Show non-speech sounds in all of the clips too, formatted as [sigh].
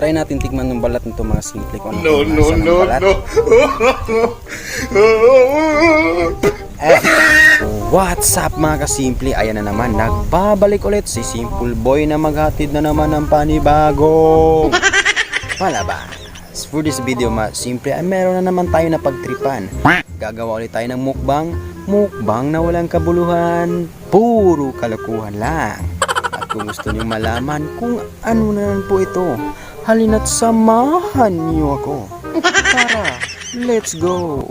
Try natin tikman ng balat nito mga simple kung ano No, no, no, balat. no. Eh. What's up mga kasimple? Ayan na naman, nagbabalik ulit si Simple Boy na maghatid na naman ng panibagong palabas. For this video mga simple ay meron na naman tayo na pagtripan. Gagawa ulit tayo ng mukbang, mukbang na walang kabuluhan, puro kalokohan lang. At kung gusto niyo malaman kung ano na naman po ito, halina't samahan niyo ako. [laughs] Tara, let's go!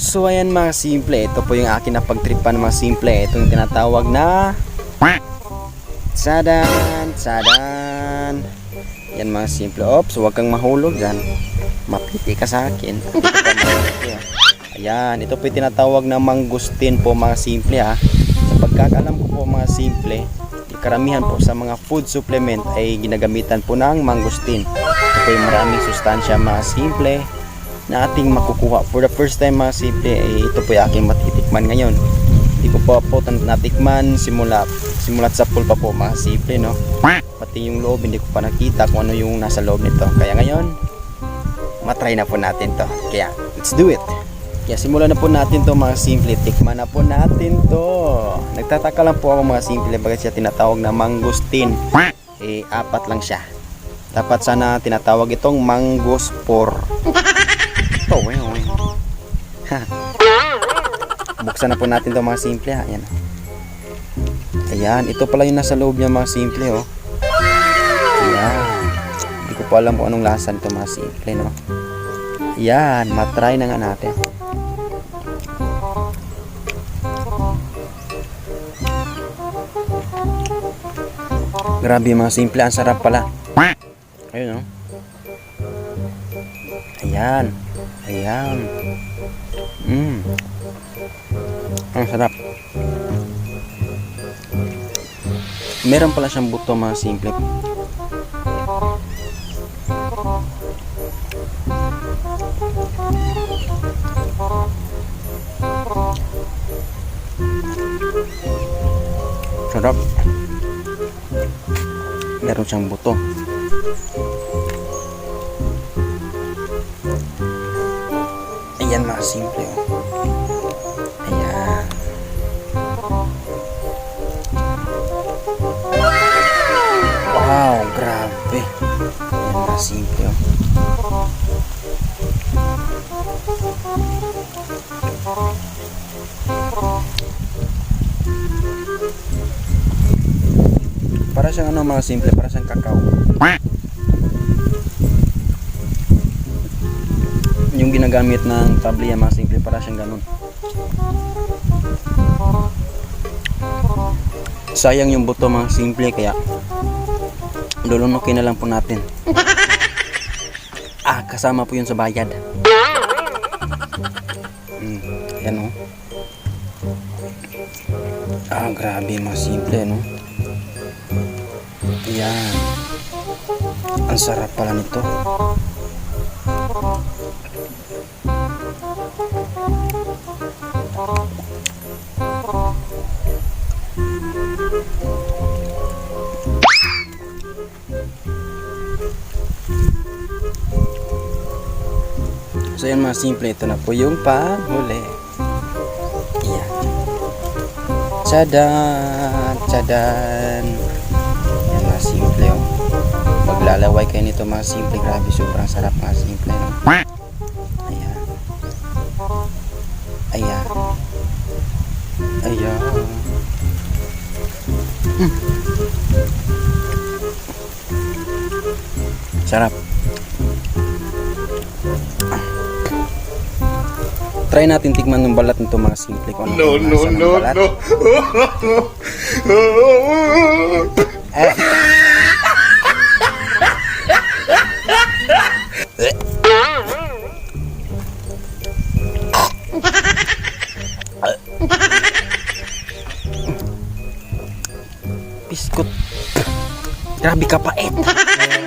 So ayan mga simple, ito po yung akin na pagtripan mga simple. Ito yung tinatawag na Sadan, sadan. Yan mga simple. Ops, huwag kang mahulog dyan. Mapiti ka sa akin. [laughs] Eh. Ayan, ito po tinatawag na mangustin po mga simple ha. Sa pagkakalam ko po mga simple, karamihan po sa mga food supplement ay ginagamitan po ng mangustin. Ito po yung maraming sustansya mga simple na ating makukuha. For the first time mga simple, eh, ito po yung aking matitikman ngayon. Hindi ko pa po natikman simula simulat sa pool pa po mga simple no. Pati yung loob hindi ko pa nakita kung ano yung nasa loob nito. Kaya ngayon, matry na po natin to. Kaya let's do it. Kaya simulan na po natin to mga simple. Tikman na po natin to. Nagtataka lang po ako mga simple bakit siya tinatawag na mangustin. Eh, apat lang siya. Dapat sana tinatawag itong mangospor. [laughs] Oh, well, well. [laughs] Buksan na po natin to mga simple ha. Ayan. Ayan, ito pala yung nasa loob niya mga simple oh. Ayan. Hindi ko pa alam kung anong lasa nito mga simple no. Ayan, matry na nga natin. Grabe mga simple, ang sarap pala. Ayun oh. Ayan. Ayan. Mm. Ang sarap. Meron pala siyang buto mga simple. Sarap. Meron siyang buto. Ayan mga simple. Oh. Ayan. Wow, grabe. Ayan mga simple. Siyang ano mga simple, para siyang kakao. Yung ginagamit ng tablia mga simple, para siyang ganun. Sayang yung buto mga simple, kaya lulunukin na lang po natin. Ah, kasama po yun sa bayad. Mm, yan o. Ah, grabe mga simple, no? Yan. Ang sarap pala nito. So yan mga simple, ito na po yung panghuli. Yan. Tsadan! Tsadan! Simple oh. Maglalaway kayo nito mga simple. Grabe, sobrang sarap mga simple. No? Ayan. Ayan. Ayan. Mm. Sarap. Try natin tikman ng balat nito mga simple kung ano No, yung no, no, balat. no. [laughs] Eh. Biskut. Grabe ka pait. [laughs]